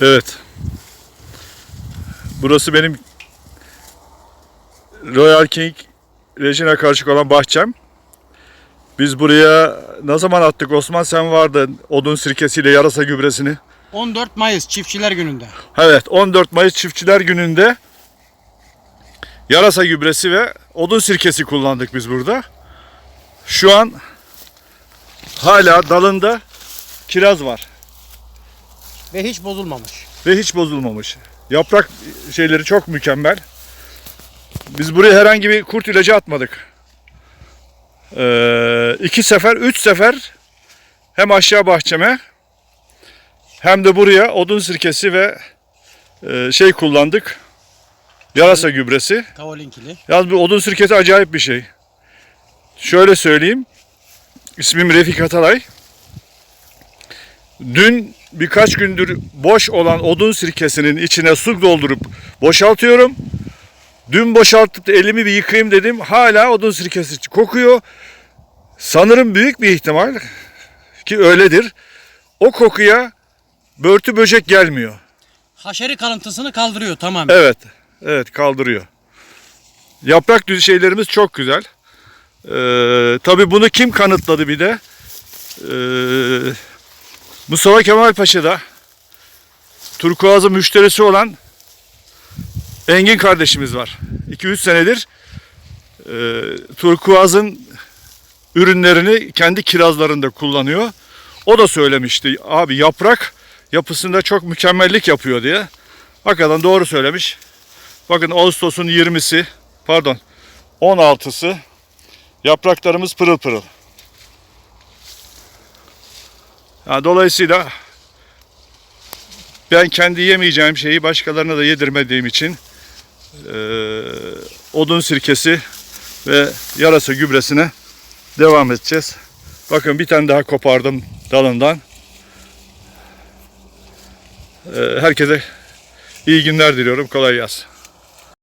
Evet. Burası benim Royal King Regina karşı olan bahçem. Biz buraya ne zaman attık Osman sen vardın odun sirkesiyle yarasa gübresini. 14 Mayıs Çiftçiler Günü'nde. Evet 14 Mayıs Çiftçiler Günü'nde yarasa gübresi ve odun sirkesi kullandık biz burada. Şu an hala dalında kiraz var Ve hiç bozulmamış. ve hiç bozulmamış. Yaprak şeyleri çok mükemmel. Biz buraya herhangi bir kurt ilacı atmadık. Ee, iki sefer, üç sefer hem aşağı bahçeme hem de buraya odun sirkesi ve e, şey kullandık. Yarasa gübresi. Kavalinkili. Yalnız bu odun sirkesi acayip bir şey. Şöyle söyleyeyim. İsmim Refik Atalay. Dün birkaç gündür boş olan odun sirkesinin içine su doldurup boşaltıyorum. Dün boşaltıp da elimi bir yıkayayım dedim. Hala odun sirkesi kokuyor. Sanırım büyük bir ihtimal ki öyledir. O kokuya börtü böcek gelmiyor. Haşeri kalıntısını kaldırıyor tamam. Evet. Evet kaldırıyor. Yaprak düz şeylerimiz çok güzel. Ee, tabii bunu kim kanıtladı bir de? Ee, Mustafa Kemal Paşa'da turkuazı müşterisi olan Engin kardeşimiz var. 2-3 senedir e, turkuazın ürünlerini kendi kirazlarında kullanıyor. O da söylemişti abi yaprak yapısında çok mükemmellik yapıyor diye. Hakikaten doğru söylemiş. Bakın Ağustos'un 20'si pardon 16'sı yapraklarımız pırıl pırıl. Yani dolayısıyla ben kendi yemeyeceğim şeyi başkalarına da yedirmediğim için eee, odun sirkesi ve yarasa gübresine devam edeceğiz. Bakın bir tane daha kopardım dalından. Eee, herkese iyi günler diliyorum. Kolay gelsin.